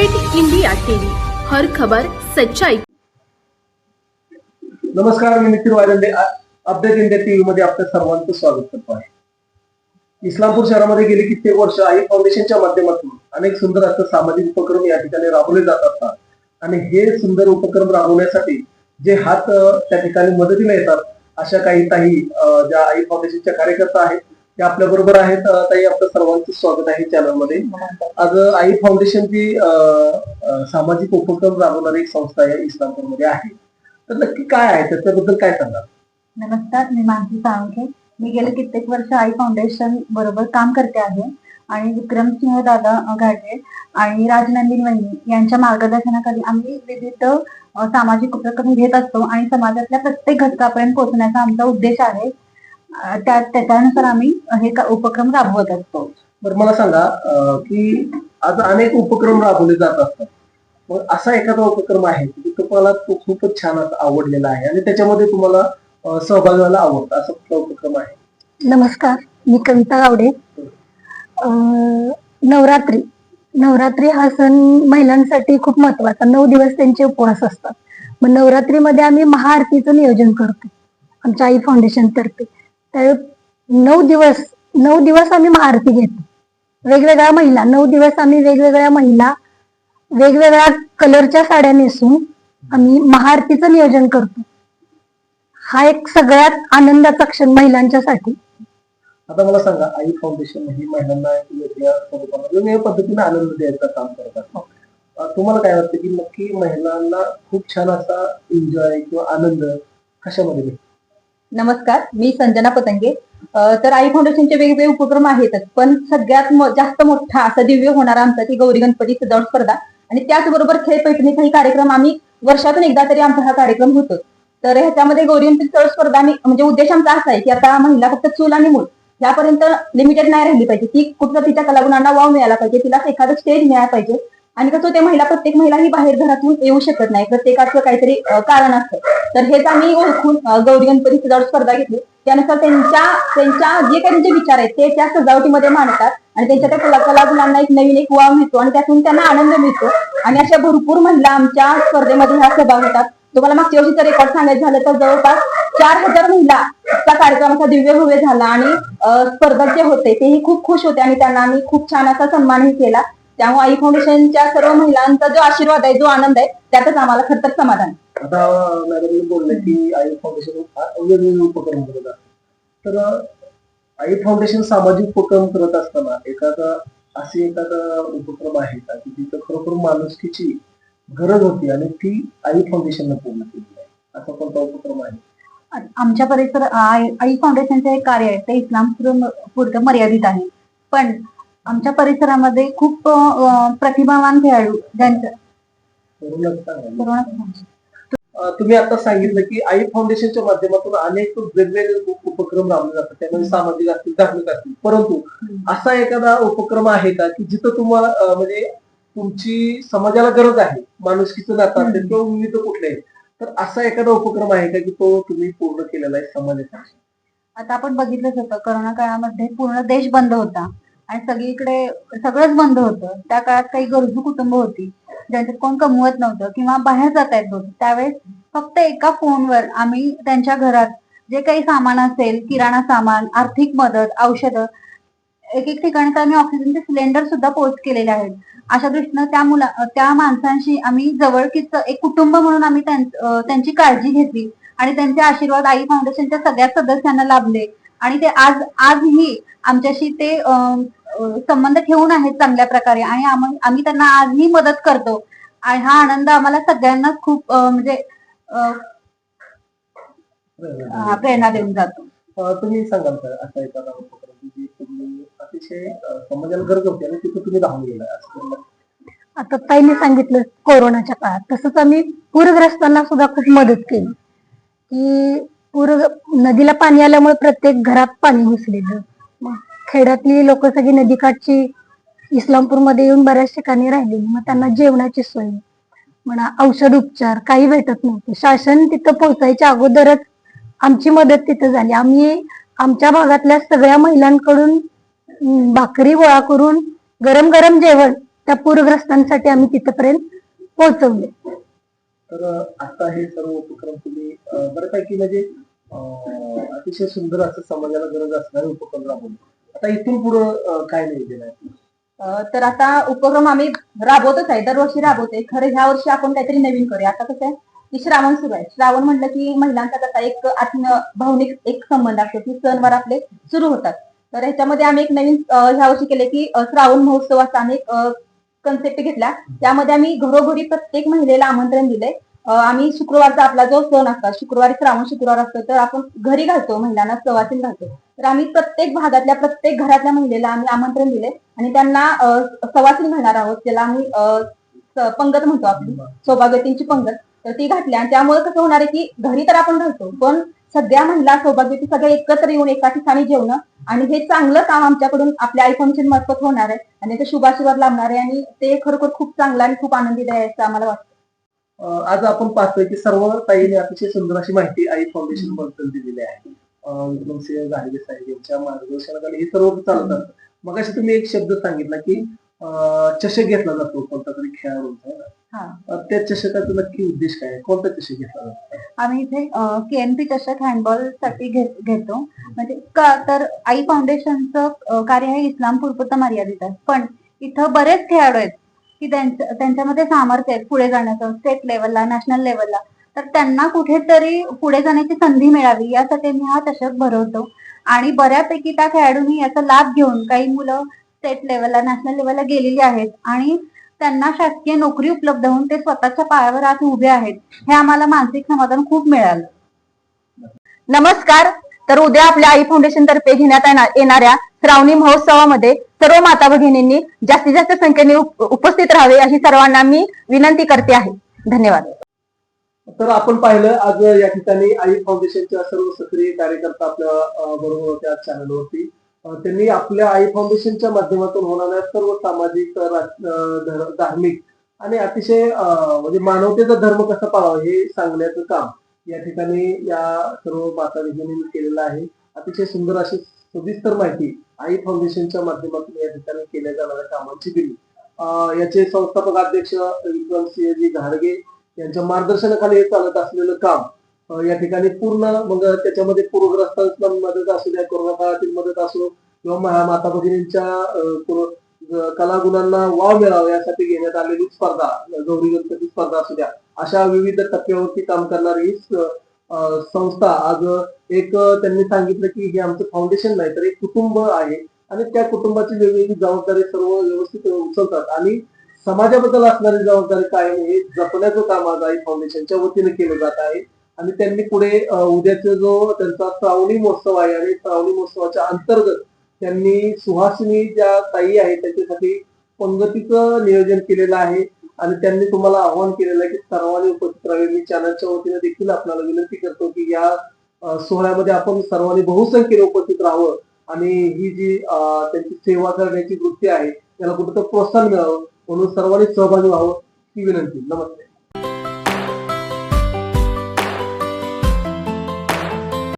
Update India TV. हर खबर सच्चाई. नमस्कार मी Nitin Waydande update India TV मध्ये आपल्या सर्वांचं स्वागत करतो आहे. इस्लामपूर शहरामध्ये गेली कित्येक वर्ष आई फाउंडेशनच्या माध्यमातून अनेक सुंदर असं सामाजिक उपक्रम या ठिकाणी राबवले जात असतात. आणि हे सुंदर उपक्रम राबवण्यासाठी जे हात त्या ठिकाणी मदतीला येतात अशा काही काही ज्या आई फाउंडेशनच्या कार्यकर्ता आहेत आपल्या बरोबर आहेत. ताई आपलं सर्वांचं स्वागत आहे चॅनलमध्ये. आज आई फाउंडेशन ही सामाजिक उपक्रम राबवणारी एक संस्था आहे इस्लामपूरमध्ये आहे. तर नक्की काय आहे? त्याच्याबद्दल काय सांगा नमस्कार मी मानसी साळुंखे. मी गेले कित्येक वर्ष आई फाउंडेशन बरोबर काम करते आहे. आणि विक्रमसिंह दादा घाटे आणि राजनंदिनी वहिनी यांच्या मार्गदर्शनाखाली आम्ही विविध सामाजिक उपक्रम घेत असतो आणि समाजातल्या प्रत्येक घटकापर्यंत पोहोचण्याचा आमचा उद्देश आहे. त्या त्याच्यानुसार आम्ही हे का- उपक्रम राबवत असतो. बरं मला सांगा अ, की आज अनेक उपक्रम राबवले जात असतात. मग असा एखादा उपक्रम आहे की तुम्हाला तो खूपच छान असा आवडलेला आहे आणि त्याच्यामध्ये तुम्हाला अ, सहभागी व्हायला आवडतं असा कुठला उपक्रम आहे? नमस्कार मी कविता गावडे. नवरात्री. नवरात्री हा सण महिलांसाठी खूप महत्त्वाचा. नऊ दिवस त्यांचे उपवास असतात. मग नवरात्रीमध्ये आम्ही महाआरतीचं नियोजन करतो. आमच्या आई फाउंडेशन तर्फे. तर नऊ दिवस नऊ दिवस आम्ही महाआरती घेतो. वेगवेगळ्या महिला नऊ दिवस आम्ही वेगवेगळ्या महिला वेगवेगळ्या कलरच्या साड्या नेसून आम्ही महाआरतीचं नियोजन करतो. हा एक सगळ्यात आनंदाचा क्षण महिलांच्यासाठी. आता मला सांगा आई फाउंडेशन ही महिलांना वेगळ्या पद्धतीने आनंद द्यायचं काम करत असतं अ, तुम्हाला काय वाटतं की नक्की महिलांना खूप छान असा एन्जॉय किंवा आनंद कशामध्ये भेटतो? नमस्कार मी संजना पतंगे. तर आई फाउंडेशनचे वेगवेगळे उपक्रम आहेतच पण सगळ्यात जास्त मोठा असा दिव्य होणारा आमचा ती गौरी गणपती सजावट स्पर्धा. आणि त्याचबरोबर खेळ पैठणीचा ही कार्यक्रम आम्ही वर्षातून एकदा तरी आमचा हा कार्यक्रम होतो. तर ह्याच्यामध्ये गौरी गणपती सजावट स्पर्धा आम्ही म्हणजे उद्देश आमचा असा आहे की आता महिला फक्त चूल आणि मूल यापर्यंत लिमिटेड नाही राहिली पाहिजे. ती कुठं तिच्या कलागुणांना वाव मिळाला पाहिजे तिला एखादं स्टेज मिळाला पाहिजे. आणि कसं ते महिला प्रत्येक महिला ही बाहेर घरातून येऊ शकत नाही प्रत्येकाचं काहीतरी कारण असतं. तर हेच आम्ही ओळखून गौरी गणपती सजावट स्पर्धा घेतली. त्यानुसार त्यांच्या त्यांच्या जे काही त्यांचे विचार आहेत ते त्या सजावटीमध्ये मांडतात आणि त्यांच्या त्या कला कलागुणांना एक नवीन एक वाव मिळतो आणि त्यातून त्यांना आनंद मिळतो. आणि अशा भरपूर महिला आमच्या स्पर्धेमध्ये ह्या सहभाग होतात. तुम्हाला मागच्या वर्षीचा रेकॉर्ड सांगायचं झालं तर जवळपास चार हजार महिला त्या कार्यक्रमाचा दिव्य भव्य झाला आणि स्पर्धक जे होते तेही खूप खुश होते आणि त्यांना आम्ही खूप छान असा सन्मानही केला. त्यामुळे आई फाउंडेशनच्या सर्व महिलांचा जो आशीर्वाद आहे जो आनंद आहे त्यातच आम्हाला खरं तर समाधान. आता मॅडमने बोलले की आई फाउंडेशन वेगवेगळे उपक्रम करत असतात. तर आई फाउंडेशन सामाजिक उपक्रम करत असताना एखादा असे एखादा उपक्रम आहे का? की तिथं खरोखर माणुसकीची गरज होती आणि ती आई फाउंडेशननं पूर्ण केली आहे. असा कोणता उपक्रम आहे? आमच्या परिसर आई आई फाउंडेशनचे एक कार्य आहे ते इस्लामपूर पुरतं मर्यादित आहे. पण आमच्या परिसरामध्ये खूप प्रतिभावान खेळाडू ज्यांचं. तुम्ही आता सांगितलं की आई फाउंडेशनच्या माध्यमातून अनेक वेगवेगळे उप- उपक्रम राबवले जातात. त्यामध्ये सामाजिक असतील धार्मिक असतील. परंतु असा एखादा उपक्रम आहे का की जिथं तुम्हाला म्हणजे तुमची समाजाला गरज आहे माणुसकीचं नातं असेल किंवा विविध कुठले तर असा एखादा उपक्रम आहे का की तो तुम्ही पूर्ण केलेला आहे समाजासाठी? आता आपण बघितलंच होतं करोना काळामध्ये पूर्ण देश बंद होता. आणि सगळीकडे सगळंच बंद होतं. त्या काळात काही गरजू कुटुंब होती ज्यांच्यात कोण कमवत नव्हतं किंवा बाहेर जाता येत नव्हतं त्यावेळेस फक्त एका फोनवर आम्ही त्यांच्या घरात जे काही सामान असेल किराणा सामान आर्थिक मदत औषधं एक एक ठिकाणी तर आम्ही ऑक्सिजनचे सिलेंडर सुद्धा पोस्ट केलेले आहेत. अशा दृष्टीनं त्या मुला त्या माणसांशी आम्ही जवळकीच एक कुटुंब म्हणून आम्ही त्यांची काळजी घेतली. आणि त्यांचे आशीर्वाद आई फाउंडेशनच्या सगळ्या सदस्यांना लाभले. आणि ते आज आजही आमच्याशी ते संबंध ठेवून आहेत चांगल्या प्रकारे आणि आम्ही त्यांना आजही मदत करतो. आणि हा आनंद आम्हाला सगळ्यांनाच खूप म्हणजे प्रेरणा देऊन जातो. तुम्ही सांगाल का? असा एखादा उपक्रम तुम्ही अतिशय समाजाला गरज होती आणि तिथं तुम्ही राहून गेला आता ताईने सांगितलं कोरोनाच्या काळात. तसंच आम्ही पूरग्रस्तांना सुद्धा खूप मदत केली. की पूर नदीला पाणी आल्यामुळे प्रत्येक घरात पाणी घुसलेलं. खेड्यातली लोक सगळी नदीकाठची इस्लामपूरमध्ये येऊन बऱ्याच ठिकाणी राहिलेली मग त्यांना जेवणाची सोय म्हणा औषध उपचार काही भेटत नव्हते. शासन तिथं पोहोचायच्या अगोदरच आमची मदत तिथं झाली. आम्ही आमच्या भागातल्या सगळ्या महिलांकडून भाकरी गोळा करून गरम गरम जेवण त्या पूरग्रस्तांसाठी आम्ही तिथपर्यंत पोहोचवले. तर आता हे सर्व उपक्रम तुम्ही बऱ्यापैकी म्हणजे अतिशय सुंदर असं समाजाला गरज असणारे उपक्रम राबवले. आता इथून पुढं काय नियोजन आहे तर आता उपक्रम आम्ही राबवतच आहे. दरवर्षी राबवते. खरं ह्या वर्षी आपण काहीतरी नवीन करूया. आता कसं आहे की श्रावण सुरू आहे. श्रावण म्हटलं की महिलांचा कसा एक आत्म भावनिक एक संबंध असतो. की सणवार आपले सुरू होतात. तर ह्याच्यामध्ये आम्ही एक नवीन ह्या वर्षी केले की श्रावण महोत्सवाचा आम्ही कन्सेप्ट घेतला. त्यामध्ये आम्ही घरोघरी प्रत्येक महिलेला आमंत्रण दिले आम्ही शुक्रवारचा आपला जो सण असतात शुक्रवारी श्रावण शुक्रवार असतो तर आपण घरी घालतो महिलांना सवासीन घालतो. तर आम्ही प्रत्येक भागातल्या प्रत्येक घरातल्या महिलेला आम्ही आमंत्रण दिले आणि त्यांना सवासीन घालणार आहोत त्याला आम्ही पंगत म्हणतो आपली सौभाग्यतींची पंगत. तर ती घातली आणि त्यामुळे कसं होणार आहे की घरी तर आपण घालतो पण सगळ्या महिला सौभाग्यती सगळ्या एकत्र येऊन एका ठिकाणी जेवणं आणि हे चांगलं काम आमच्याकडून आपल्या आई फाउंडेशन मार्फत होणार आहे आणि ते शुभाशीर्वाद लाभणार आहे आणि ते खरोखर खूप चांगलं आणि खूप आनंदीदायक आहे असं आम्हाला वाटतं. आज आपण पाहतोय की सर्व ताईने अतिशय सुंदर अशी माहिती आई फाउंडेशनबद्दल दिलेली आहे. विक्रमसिंह घाडगे साहेब यांच्या मार्गदर्शनाखाली हे सर्व चालत असतं मग तुम्ही एक शब्द सांगितला की चषक घेतला जातो कोणता तरी खेळाडूंचा. त्या चषकाचा नक्की उद्देश काय आहे? कोणता चषक घेतला जातो? आम्ही इथे केएनपी चषक हँडबॉलसाठी घेतो. म्हणजे का तर आई फाउंडेशनचं कार्य हे इस्लामपूर पुरतं मर्यादित आहे. पण इथं बरेच खेळाडू आहेत की त्यांच्या त्यांच्यामध्ये सामर्थ्य आहे पुढे जाण्याचं स्टेट लेवलला नॅशनल लेवलला तर त्यांना कुठेतरी पुढे जाण्याची संधी मिळावी यासाठी मी हा चषक भरवतो. आणि बऱ्यापैकी त्या खेळाडूंनी याचा लाभ घेऊन काही मुलं स्टेट लेवलला नॅशनल लेवलला गेलेली आहेत. आणि त्यांना शासकीय नोकरी उपलब्ध होऊन ते स्वतःच्या पायावर आज उभे आहेत. हे आम्हाला मानसिक समाधान खूप मिळालं. नमस्कार. तर उद्या आपल्या आई फाउंडेशन तर्फे घेण्यात येणाऱ्या श्रावणी महोत्सवामध्ये सर्व माता भगिनींनी जास्तीत जास्त संख्येने उपस्थित राहावे अशी सर्वांना मी विनंती करते आहे. धन्यवाद. तर आपण पाहिलं आज या ठिकाणी आई फाउंडेशनच्या सर्व सक्रिय कार्यकर्ता आपल्या बरोबर होते आज चॅनलवरती त्यांनी आपल्या आई फाउंडेशनच्या माध्यमातून होणाऱ्या सर्व सामाजिक धार्मिक आणि अतिशय म्हणजे मानवतेचा धर्म कसा पाळावा हे सांगण्याचं काम या ठिकाणी या सर्व माता भगिनींनी केलेलं आहे. अतिशय सुंदर अशी सविस्तर माहिती आई फाउंडेशनच्या माध्यमातून या ठिकाणी केल्या जाणाऱ्या कामांची दिली. याचे संस्थापक अध्यक्ष विक्रम सिंहजी घाडगे यांच्या मार्गदर्शनाखाली हे चालत असलेलं काम या ठिकाणी पूर्ण मग त्याच्यामध्ये पूरग्रस्तांना मदत असू द्या कोरोना काळातील मदत असो किंवा माता भगिनींच्या कलागुणांना वाव मिळावा यासाठी घेण्यात आलेली स्पर्धा गौरी गणपती स्पर्धा असू द्या अशा विविध टप्प्यावरती काम करणारी ही संस्था आज एक त्यांनी सांगितलं की हे आमचं फाउंडेशन नाही तर एक कुटुंब आहे आणि त्या कुटुंबाची वेगवेगळी जबाबदारी सर्व व्यवस्थित उचलतात आणि समाजाबद्दल असणारी जबाबदारी काय हे जपण्याचं काम आज आई फाउंडेशनच्या वतीने केलं जात आहे. आणि त्यांनी पुढे उद्याचा जो त्यांचा श्रावणी महोत्सव आहे आणि श्रावणी महोत्सवाच्या अंतर्गत त्यांनी सुहासिनी ज्या ताई आहेत त्यांच्यासाठी पंगतीचं नियोजन केलेलं आहे. आणि त्यांनी तुम्हाला आव्हान केलेलं आहे की सर्वांनी उपस्थित राहावे. मी चॅनलच्या वतीने देखील आपल्याला विनंती करतो की या सोहळ्यामध्ये आपण सर्वांनी बहुसंख्येने उपस्थित राहावं. आणि ही जी त्यांची सेवा करण्याची वृत्ती आहे त्याला कुठं प्रोत्साहन मिळावं. म्हणून सर्वांनी सहभागी व्हावं ही विनंती. नमस्ते.